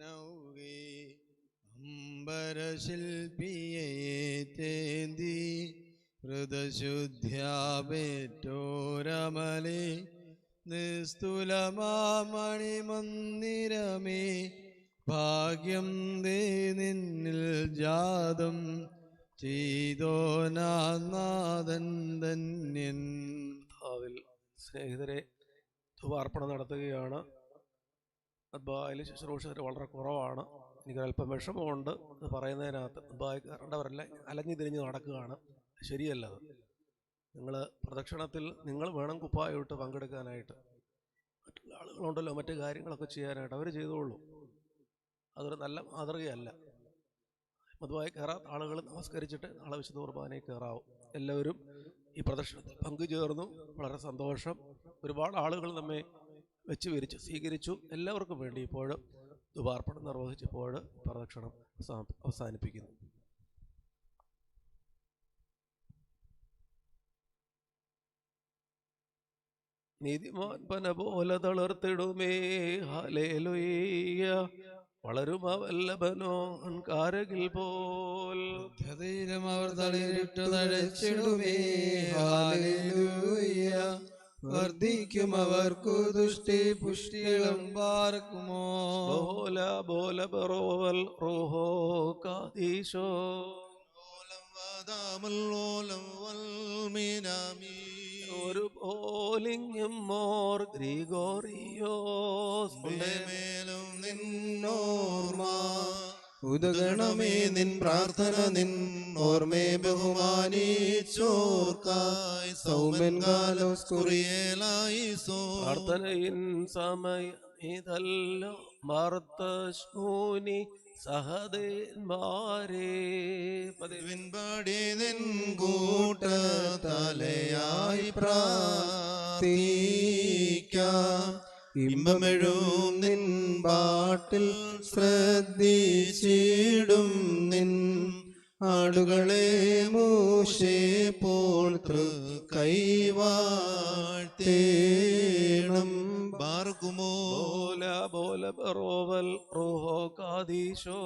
നൗകി അമ്പരശില്പിയെ തേന്തി ഹൃദശുദ്ധ്യാപേറ്റോരമലേ നിസ്തുലമാമണിമന്ദിരമേ ഭാഗ്യം ദേ നിന്നിൽ ജാതം ചെയ്തോനാഥൻ ധന്യൻ. കർത്താവിൽ സ്നേഹിതരെ ധുവാർപ്പണം നടത്തുകയാണ്. അദ്ബായിൽ ശുശ്രൂഷകർ വളരെ കുറവാണ്. എനിക്കൊരല്പം വിഷമമുണ്ട് എന്ന് പറയുന്നതിനകത്ത്. അദ്ബായക്കാരണ്ടവരെല്ലാം അലഞ്ഞു തിരിഞ്ഞ് നടക്കുകയാണ്. ശരിയല്ല അത്. നിങ്ങൾ പ്രദക്ഷിണത്തിൽ നിങ്ങൾ വേണം കുപ്പായിട്ട് പങ്കെടുക്കാനായിട്ട്. മറ്റുള്ള ആളുകളുണ്ടല്ലോ മറ്റു കാര്യങ്ങളൊക്കെ ചെയ്യാനായിട്ട് അവർ ചെയ്തോളൂ. അതൊരു നല്ല മാതൃകയല്ല. മധുവായി കയറാത്ത ആളുകൾ നമസ്കരിച്ചിട്ട് നാളെ വിശുദ്ധ കുർബാനയിൽ കയറാവും. എല്ലാവരും ഈ പ്രദർശനത്തിൽ പങ്കുചേർന്നു. വളരെ സന്തോഷം. ഒരുപാട് ആളുകൾ നമ്മെ വെച്ച് വിരിച്ച് സ്വീകരിച്ചു. എല്ലാവർക്കും വേണ്ടി ഇപ്പോൾ ദുബാർപ്പണം നിർവഹിച്ചപ്പോൾ പ്രദക്ഷിണം അവസാ- അവസാനിപ്പിക്കുന്നു. നീതിമാൻ പന പോലെ തളർത്തിടുമേ. ഹാലേലുയ്യ വളരുമ വല്ലഭനോ കാരകിൽ പോൽ. അവർ തളിരിട്ടു തഴച്ചിടുമേ ഹാലേലൂയ വർദ്ധിക്കും അവർക്കു ദുഷ്ടി പുഷ്ടികളും പാർക്കുമോ? ബോല ബോല ബറോവൽ റോഹോ കാദീശോ. ഒരു പോലിങ്ങും മോർ ഗ്രിഗോറിയോസ് മേലും നിന്നോർമ്മ. ഉദഗണമേ നിൻ പ്രാർത്ഥന നിൻ ഓർമ്മേ ബഹുമാനിച്ചോർക്കായി സൗമൻ കാലം കുറിയേലായി സോർത്തനയിൻ പ്രാർത്ഥനയിൻ സമയം ഇതല്ലോ മർത്തശ്മൂനി സഹദേന്മാരെ. പതിവിൻ വിൻപാടി നിൻ കൂട്ട തലയായി പ്രാർത്ഥിക്കാം. ഇമ്പമെഴും നിൻ പാട്ടിൽ ശ്രദ്ധിച്ചിടും നിൻ ആടുകളെ മൂശേ പോൽ തൃ കൈവാഴ്ത്തേണം. ബാർകുമോല ബോല ബറോവൽ റോഹോ കാദീശോ.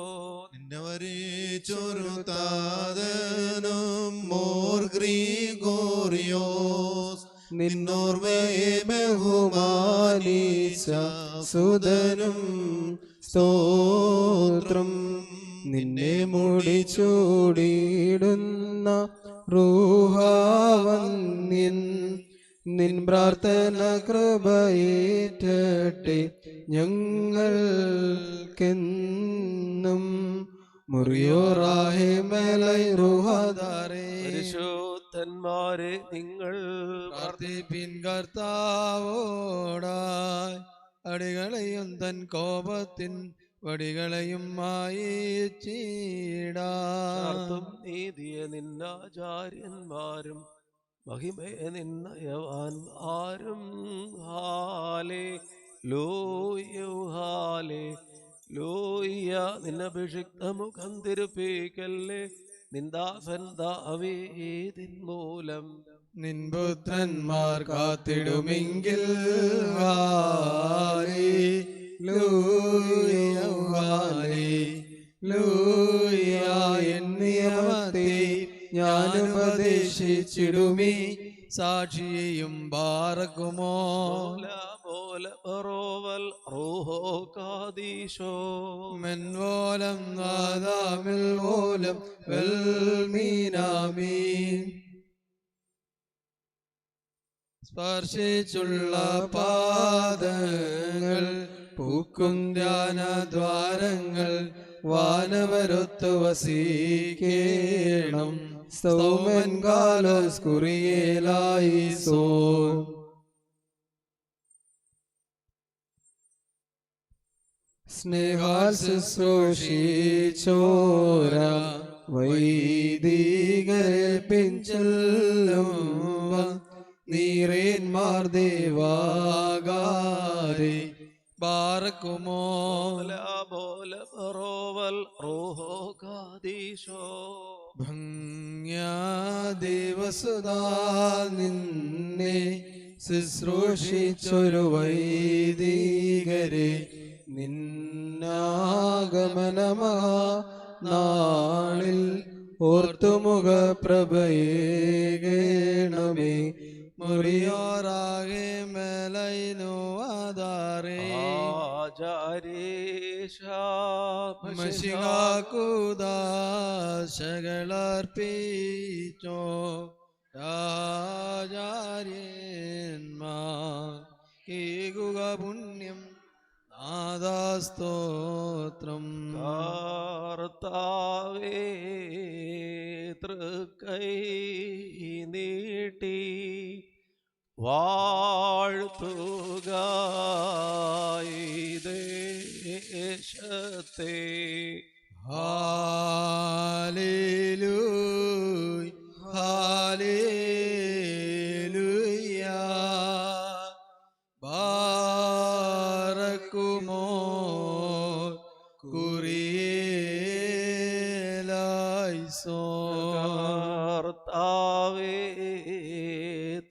നിന്നവരെ വരിച്ചൊരു താതനും മോർ ഗ്രീഗോറിയോസ്. നിന്നോർമ്മയെ ബഹുമാനിച്ച സുതനും സ്തോത്രം. നിന്നെ മുടിച്ചൂടിയിടുന്ന റൂഹാവന്നിൻ നിൻ പ്രാർത്ഥന കൃപയേറ്റട്ടെ ഞങ്ങൾക്കെന്നും. പരിശുദ്ധന്മാരെ നിങ്ങൾ പ്രാർത്ഥിപ്പിൻ കർത്താവോടായി. അടികളെയും തൻ കോപത്തിൻ വടികളെയും മായിച്ചീടാ പ്രാർത്ഥും നീതിയെ നിന്നാചാര്യന്മാരും മഹിമയെ നിന്നയവാൻ ആരും. ഹാലേ ലോയോ ഹാലേ ലോയ്യ നിന്നഭിഷിക്ത മുഖം തിരുപ്പിക്കല്ലേ? നിന്ദാസൻ ദാവീതിൻ മൂലം. നിൻ പുത്രന്മാർ കാത്തിടുമെങ്കിൽ ഹാലേ ലൂയ ഹാലേ ലൂയ എൻ നിയമത്തെ ഞാൻ ഉപദേശിച്ചിടുമേ സാക്ഷിയെയും ബോല ബറോവൽ റൂഹോ കാദീശോ. മെൻവോലം നാദാമിൽ ഓലം വെൽമീനാമീൻ സ്പർശിച്ചുള്ള പാദങ്ങൾ പൂക്കും ധ്യാനദ്വാരങ്ങൾ വാനവരൊത്തു വസീകേണം. സൗമൻ കാലോസ് കുറിയേലായി സോ. സ്നേഹാൽ ശുശ്രൂഷിച്ചോര വൈദികരെ പിഞ്ചെല്ലും നീരേന്മാർ ദേവാകാരെ ഭംഗ്യാ ദേവസുതാ നിന്നെ ശുശ്രൂഷിച്ചൊരു വൈദികരെ. നിന്നാഗമനമാ നാളിൽ ഓർത്തുമുഖ പ്രഭയേകണമേ മുറിയോറാകെ മേലൈനു ആധാരേ മഷികാക്കുദാശകളർപ്പിച്ചോ രാജാര്യന്മാർ കേകുക പുണ്യം നാദാസ്തോത്രം. കാർത്താവേ തൃക്കൈ നീട്ടി വാഴ്ത്തുക ഈ ദേശത്തെ ഹാലേലൂയ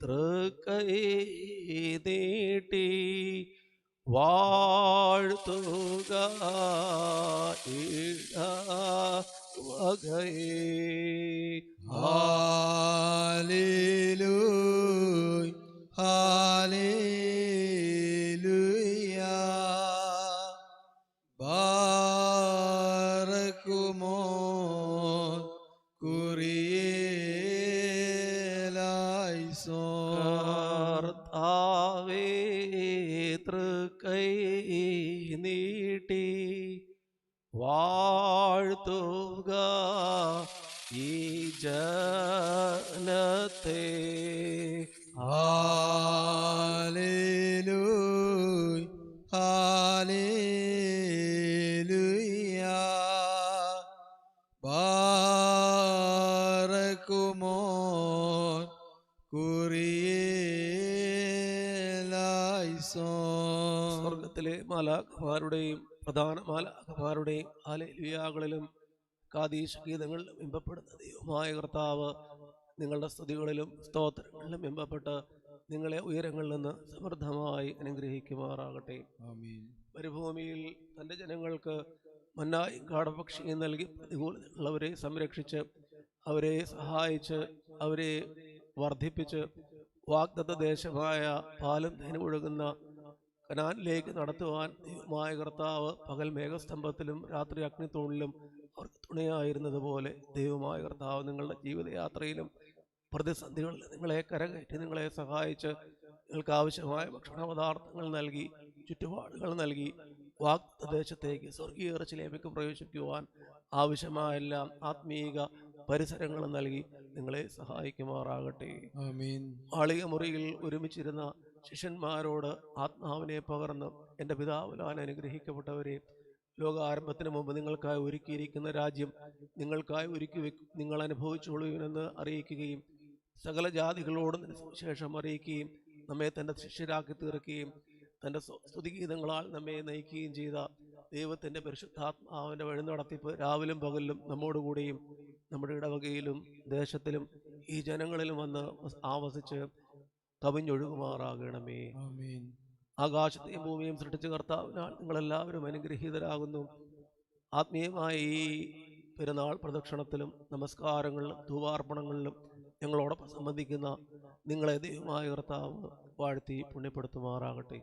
തൃക്കൈ നീട്ടി വാഴ്ത്തുക ഇട വകയേ ഹാലേലൂയ ഹാലേലൂയ നീട്ടി വാഴ്ത്തുക ഈ ജനത്തെ. ഹാലേലൂയ മാലാഖമാരുടെയും പ്രധാന മാലാഖമാരുടെയും ആലയിലുയാകളിലും കാതീശ് ഗീതങ്ങളിലും ബിംബപ്പെടുന്ന ദൈവമായ കർത്താവ് നിങ്ങളുടെ സ്തുതികളിലും സ്തോത്രങ്ങളിലും ബിംബപ്പെട്ട് നിങ്ങളെ ഉയരങ്ങളിൽ നിന്ന് സമൃദ്ധമായി അനുഗ്രഹിക്കുമാറാകട്ടെ. മരുഭൂമിയിൽ തന്റെ ജനങ്ങൾക്ക് മന്നായി കാടപക്ഷിയും നൽകി പ്രതികൂലമുള്ളവരെ സംരക്ഷിച്ച് അവരെ സഹായിച്ച് അവരെ വർദ്ധിപ്പിച്ച് വാഗ്ദത്ത ദേശമായ പാലം തേനും ഒഴുകുന്ന കനാനിലേക്ക് നടത്തുവാൻ ദൈവമായ കർത്താവ് പകൽ മേഘസ്തംഭത്തിലും രാത്രി അഗ്നിത്തൂണിലും അവർക്ക് തുണയായിരുന്നതുപോലെ ദൈവമായ കർത്താവ് നിങ്ങളുടെ ജീവിതയാത്രയിലും പ്രതിസന്ധികളിൽ നിങ്ങളെ കരകയറ്റി നിങ്ങളെ സഹായിച്ച് നിങ്ങൾക്ക് ആവശ്യമായ ഭക്ഷണ പദാർത്ഥങ്ങൾ നൽകി ചുറ്റുപാടുകൾ നൽകി വാഗ്ദേശത്തേക്ക് സ്വർഗീയ ഇറച്ചിലേക്ക് പ്രവേശിക്കുവാൻ ആവശ്യമായ എല്ലാം ആത്മീക പരിസരങ്ങളും നൽകി നിങ്ങളെ സഹായിക്കുമാറാകട്ടെ. മാളിക മുറിയിൽ ഒരുമിച്ചിരുന്ന ശിഷ്യന്മാരോട് ആത്മാവിനെ പകർന്ന് എന്റെ പിതാവിലാൻ അനുഗ്രഹിക്കപ്പെട്ടവരെ ലോകാരംഭത്തിന് മുമ്പ് നിങ്ങൾക്കായി ഒരുക്കിയിരിക്കുന്ന രാജ്യം നിങ്ങൾക്കായി ഒരുക്കി വെക്കും നിങ്ങൾ അനുഭവിച്ചുകൊള്ളുവിനെന്ന് അറിയിക്കുകയും സകല ജാതികളോടും ശേഷം അറിയിക്കുകയും നമ്മെ തന്റെ ശിഷ്യരാക്കി തീർക്കുകയും തന്റെ സ്തുതിഗീതങ്ങളാൽ നമ്മെ നയിക്കുകയും ചെയ്ത ദൈവത്തിന്റെ പരിശുദ്ധാത്മാവിന്റെ വഴി നടത്തിപ്പ് രാവിലും പകലിലും നമ്മോടുകൂടിയും നമ്മുടെ ഇടവകയിലും ദേശത്തിലും ഈ ജനങ്ങളിലും വന്ന് വസ്- ആവസിച്ച് കവിഞ്ഞൊഴുകുമാറാകണമേ ആകാശത്തെയും ഭൂമിയും സൃഷ്ടിച്ച കർത്താവിനാൽ നിങ്ങളെല്ലാവരും അനുഗ്രഹീതരാകുന്നു. ആത്മീയമായ ഈ പെരുന്നാൾ പ്രദക്ഷിണത്തിലും നമസ്കാരങ്ങളിലും ധൂവാർപ്പണങ്ങളിലും ഞങ്ങളോടൊപ്പം സംബന്ധിക്കുന്ന നിങ്ങളെ ദൈവമായ കർത്താവ് വാഴ്ത്തി പുണ്യപ്പെടുത്തുമാറാകട്ടെ.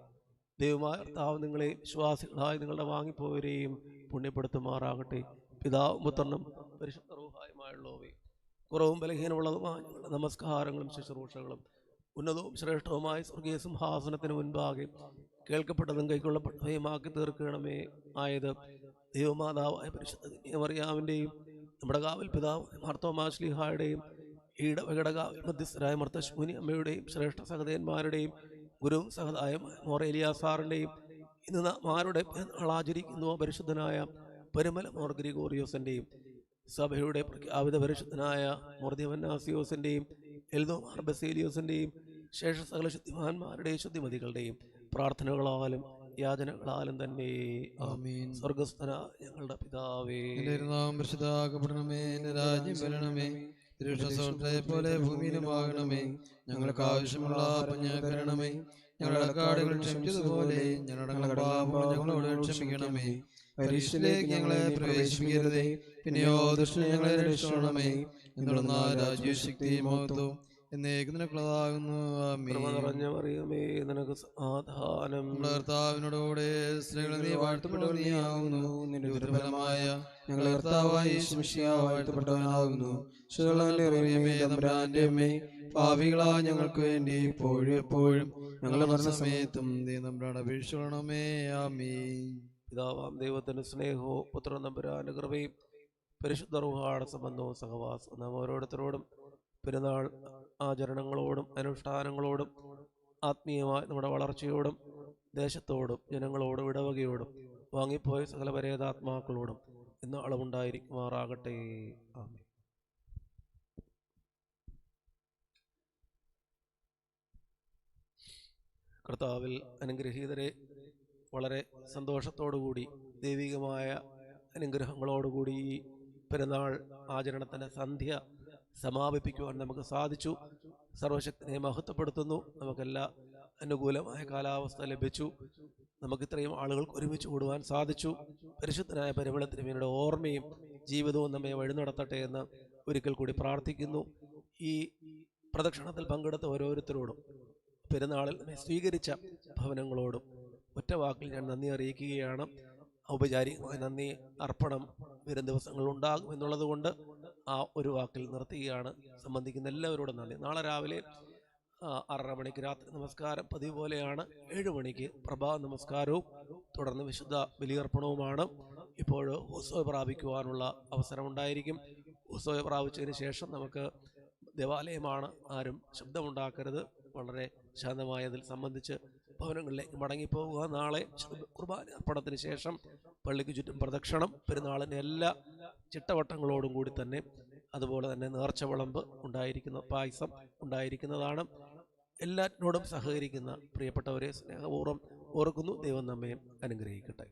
ദൈവമായ കർത്താവ് നിങ്ങളെ വിശ്വാസികളായി നിങ്ങളുടെ വാങ്ങിപ്പോവരെയും പുണ്യപ്പെടുത്തുമാറാകട്ടെ. പിതാവും പുത്രനും പരിശുദ്ധ റൂഹായുമായുള്ളവേ കുറവും ബലഹീനമുള്ളതുമായ നമസ്കാരങ്ങളും ശുശ്രൂഷകളും ഉന്നതവും ശ്രേഷ്ഠവുമായ സ്വർഗീയ സിംഹാസനത്തിന് മുൻപാകെ കേൾക്കപ്പെട്ടതും കൈക്കൊള്ളപ്പെട്ടതുമാക്കി തീർക്കണമേ ആയത് ദൈവമാതാവായ പരിശുദ്ധ നമ്മുടെ കാവൽ പിതാവ് മാർത്തോമാശ്ലിഹായുടെയും ഈടവകയുടെ കാവൽ മധ്യസ്ഥരായ മർത്തശ്മുനി അമ്മയുടെയും ശ്രേഷ്ഠ സഹതയന്മാരുടെയും ഗുരുവും സഹതായ മോറേലിയാസാറിന്റെയും ഇന്ന് നാം ആരുടെ പെരുന്നാൾ ആചരിക്കുന്നു പരിശുദ്ധനായ പരിമല മോർ ഗ്രിഗോറിയോസിന്റെയും സഭയുടെ പ്രഖ്യാപിത പരിശുദ്ധനായ മോർദിവന്നാസിയോസിന്റെയും എൽദോമാർ ബസേലിയോസിന്റെയും ശേഷ സകല ശുദ്ധിമാന്മാരുടെയും ശുദ്ധിമതികളുടെയും പ്രാർത്ഥനകളാലും യാചനകളാലും തന്നെ ആമീൻ. സ്വർഗസ്ഥന ഞങ്ങളുടെ പിതാവേ. നാം ആകണമേ എന്റെ രാജ്യം വരണമേ പോലെ ഭൂമിയിലുമാകണമേ ഞങ്ങൾക്ക് ആവശ്യമുള്ള പഞ്ഞാകരണമേ ഞങ്ങളുടെ കാടുകൾ ക്ഷമിച്ചതുപോലെ ഞങ്ങളുടെ പാപങ്ങൾ ഞങ്ങളോട് ക്ഷമിക്കണമേ. പരീക്ഷയിലേക്ക് ഞങ്ങളെ പ്രവേശിപ്പിക്കരുതേ. പിന്നെയോ ദൃഷ്ടി ഞങ്ങളെ രക്ഷിക്കണമേ. എന്നുള്ള രാജ്യശക്തി മഹത്വം നിനക്ക് സമാധാനം കർത്താവിനോടുകൂടെ നീ നിന്റെ ദുർബലമായ കർത്താവായി വാഴ്ത്തപ്പെട്ടവനാകുന്നു. തമ്പുരാന്റെ അമ്മേ ഞങ്ങൾക്ക് വേണ്ടി ഇപ്പോഴും എപ്പോഴും ഞങ്ങളുടെ മരണസമയത്തും നമ്മുടെ അപേക്ഷിക്കണമേ ആമീ പിതാവാം ദൈവത്തിന്റെ സ്നേഹവും പുത്രൻ പരിശുദ്ധ റുഹാട സംബന്ധവും സഹവാസം നാം ഓരോരുത്തരോടും പെരുന്നാൾ ആചരണങ്ങളോടും അനുഷ്ഠാനങ്ങളോടും ആത്മീയമായി നമ്മുടെ വളർച്ചയോടും ദേശത്തോടും ജനങ്ങളോടും ഇടവകയോടും വാങ്ങിപ്പോയ സകല പരേതാത്മാക്കളോടും ഇന്ന് അളവുണ്ടായിരിക്കുമാറാകട്ടെ. ആമേൻ. കർത്താവിൽ അനുഗ്രഹീതരെ വളരെ സന്തോഷത്തോടുകൂടി ദൈവികമായ അനുഗ്രഹങ്ങളോടുകൂടി പെരുന്നാൾ ആചരണത്തിന്റെ സന്ധ്യ സമാപിപ്പിക്കുവാൻ നമുക്ക് സാധിച്ചു. സർവശക്തിനെ മഹത്വപ്പെടുത്തുന്നു. നമുക്കെല്ലാ അനുകൂലമായ കാലാവസ്ഥ ലഭിച്ചു. നമുക്ക് ഇത്രയും ആളുകൾക്ക് ഒരുമിച്ച് കൂടുവാൻ സാധിച്ചു. പരിശുദ്ധനായ പരിമളത്തിനുമേയുടെ ഓർമ്മയും ജീവിതവും നമ്മെ വഴി നടത്തട്ടെ എന്ന് ഒരിക്കൽ കൂടി പ്രാർത്ഥിക്കുന്നു. ഈ പ്രദക്ഷിണത്തിൽ പങ്കെടുത്ത ഓരോരുത്തരോടും പെരുന്നാളിൽ സ്വീകരിച്ച ഭവനങ്ങളോടും ഒറ്റ വാക്കിൽ ഞാൻ നന്ദി അറിയിക്കുകയാണ്. ഔപചാരികമായ നന്ദി അർപ്പണം വരും ദിവസങ്ങൾ ഉണ്ടാകും എന്നുള്ളത് കൊണ്ട് ആ ഒരു വാക്കിൽ നിർത്തുകയാണ്. സംബന്ധിക്കുന്ന എല്ലാവരോടും നന്ദി. നാളെ രാവിലെ ആറര മണിക്ക് രാത്രി നമസ്കാരം പതിവ് പോലെയാണ്. ഏഴ് മണിക്ക് പ്രഭാത നമസ്കാരവും തുടർന്ന് വിശുദ്ധ ബലിയർപ്പണവുമാണ്. ഇപ്പോൾ ഉത്സവ പ്രാപിക്കുവാനുള്ള അവസരമുണ്ടായിരിക്കും ഉത്സവ പ്രാപിച്ചതിന് ശേഷം നമുക്ക് ദേവാലയമാണ് ആരും ശബ്ദമുണ്ടാക്കരുത്. വളരെ ശാന്തമായതിൽ സംബന്ധിച്ച് ഭവനങ്ങളിലേക്ക് മടങ്ങിപ്പോവുക. നാളെ കുർബാന അർപ്പണത്തിന് ശേഷം പള്ളിക്ക് ചുറ്റും പ്രദക്ഷിണം. പെരുന്നാളിന്റെ എല്ലാ ചിട്ടവട്ടങ്ങളോടും കൂടി തന്നെ അതുപോലെ തന്നെ നേർച്ച വിളമ്പ് ഉണ്ടായിരിക്കുന്ന പായസം ഉണ്ടായിരിക്കുന്നതാണ്. എല്ലാറ്റിനോടും സഹകരിക്കുന്ന പ്രിയപ്പെട്ടവരെ സ്നേഹപൂർവം ഓർക്കുന്നു. ദൈവം നമ്മെ അനുഗ്രഹിക്കട്ടെ.